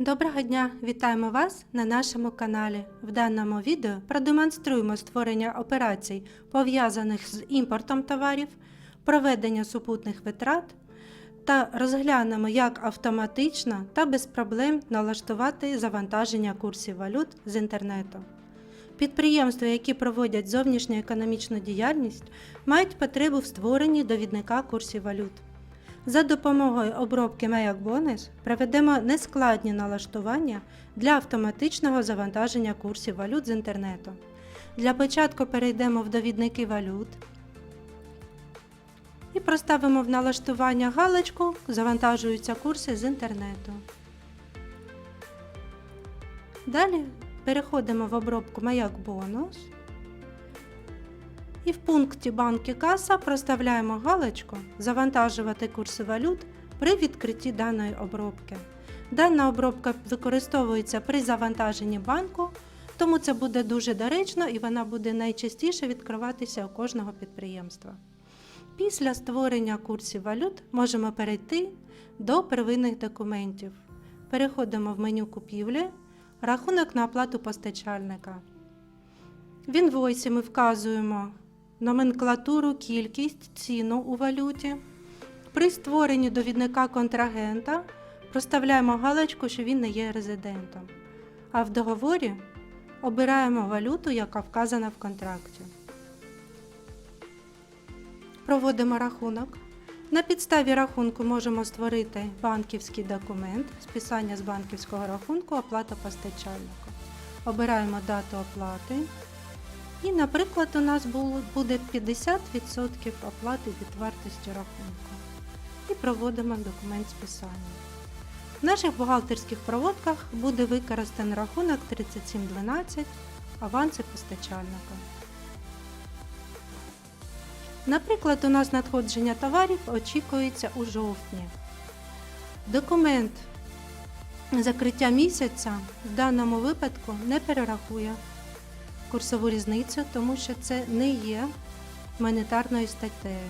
Доброго дня! Вітаємо вас на нашому каналі. В даному відео продемонструємо створення операцій, пов'язаних з імпортом товарів, проведення супутних витрат та розглянемо, як автоматично та без проблем налаштувати завантаження курсів валют з інтернету. Підприємства, які проводять зовнішню економічну діяльність, мають потребу в створенні довідника курсів валют. За допомогою обробки Маяк Бонус проведемо нескладні налаштування для автоматичного завантаження курсів валют з інтернету. Для початку перейдемо в довідники валют і проставимо в налаштування галочку Завантажуються курси з інтернету. Далі переходимо в обробку Маяк Бонус. І в пункті банки каса проставляємо галочку Завантажувати курси валют при відкритті даної обробки. Дана обробка використовується при завантаженні банку, тому це буде дуже доречно і вона буде найчастіше відкриватися у кожного підприємства. Після створення курсів валют можемо перейти до первинних документів. Переходимо в меню купівлі, рахунок на оплату постачальника. В інвойсі ми вказуємо номенклатуру, кількість, ціну у валюті. При створенні довідника контрагента проставляємо галочку, що він не є резидентом. А в договорі обираємо валюту, яка вказана в контракті. Проводимо рахунок. На підставі рахунку можемо створити банківський документ, списання з банківського рахунку, оплата постачальника. Обираємо дату оплати. І, наприклад, у нас буде 50% оплати від вартості рахунку. І проводимо документ списання. В наших бухгалтерських проводках буде використаний рахунок 3712 аванси постачальника. Наприклад, у нас надходження товарів очікується у жовтні. Документ закриття місяця в даному випадку не перерахує курсову різницю, тому що це не є монетарною статтею.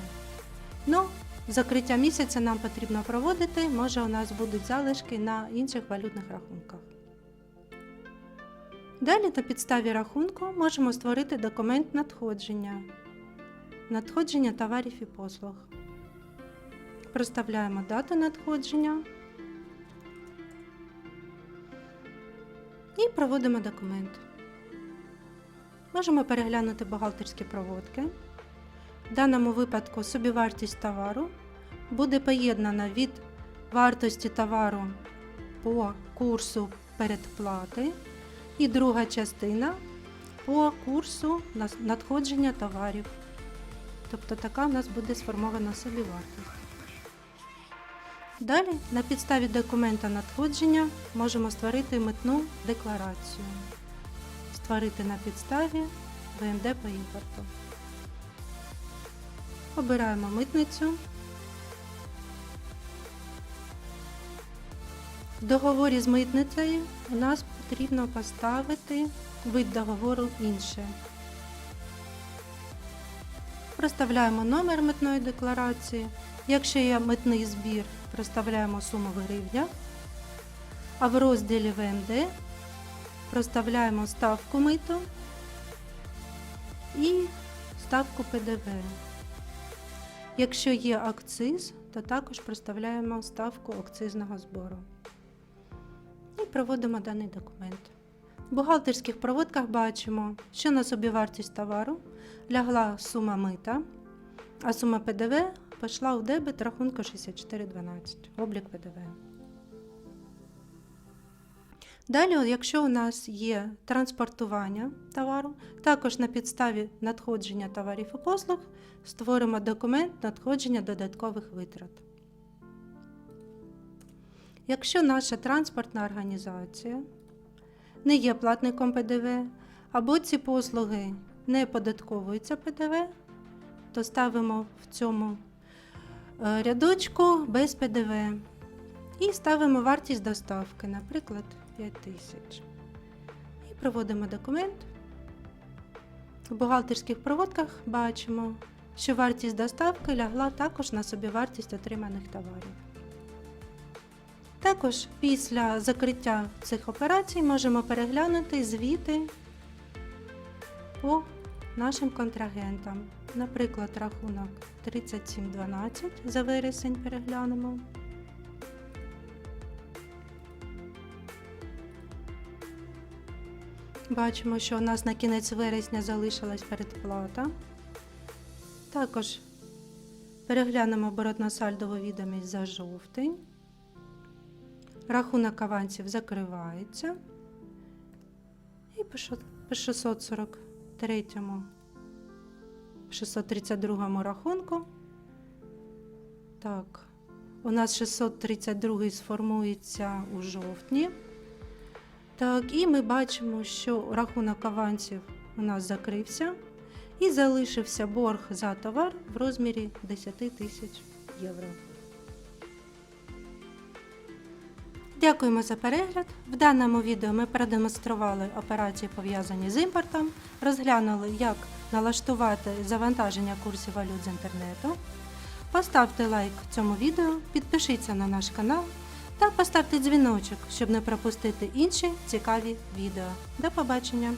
Ну, закриття місяця нам потрібно проводити, може у нас будуть залишки на інших валютних рахунках. Далі на підставі рахунку можемо створити документ надходження. Надходження товарів і послуг. Проставляємо дату надходження і проводимо документ. Можемо переглянути бухгалтерські проводки. В даному випадку собівартість товару буде поєднана від вартості товару по курсу передплати, і друга частина по курсу надходження товарів. Тобто така у нас буде сформована собівартість. Далі на підставі документа надходження можемо створити митну декларацію створити на підставі ВНД по імпорту. Обираємо митницю. В договорі з митницею у нас потрібно поставити вид договору інше. Проставляємо номер митної декларації. Якщо є митний збір, проставляємо суму в гривнях. А в розділі ВНД проставляємо ставку миту і ставку ПДВ. Якщо є акциз, то також проставляємо ставку акцизного збору. І проводимо даний документ. В бухгалтерських проводках бачимо, що на собівартість товару лягла сума мита, а сума ПДВ пішла у дебет рахунку 6412, облік ПДВ. Далі, якщо у нас є транспортування товару, також на підставі надходження товарів і послуг створимо документ надходження додаткових витрат. Якщо наша транспортна організація не є платником ПДВ, або ці послуги не податковуються ПДВ, то ставимо в цьому е, рядочку без ПДВ і ставимо вартість доставки, наприклад, 5 тисяч. І проводимо документ. В бухгалтерських проводках бачимо, що вартість доставки лягла також на собівартість отриманих товарів. Також після закриття цих операцій можемо переглянути звіти по нашим контрагентам. Наприклад, рахунок 3712 за вересень переглянемо. Бачимо, що у нас на кінець вересня залишилась передплата. Також переглянемо оборотно-сальдову відомість за жовтень. Рахунок авансів закривається. І по 643, 632 рахунку. Так, у нас 632 сформується у жовтні. Так, і ми бачимо, що рахунок авансів у нас закрився і залишився борг за товар в розмірі 10 тисяч євро. Дякуємо за перегляд. В даному відео ми продемонстрували операції пов'язані з імпортом, розглянули, як налаштувати завантаження курсів валют з інтернету. Поставте лайк цьому відео, підпишіться на наш канал та поставте дзвіночок, щоб не пропустити інші цікаві відео. До побачення!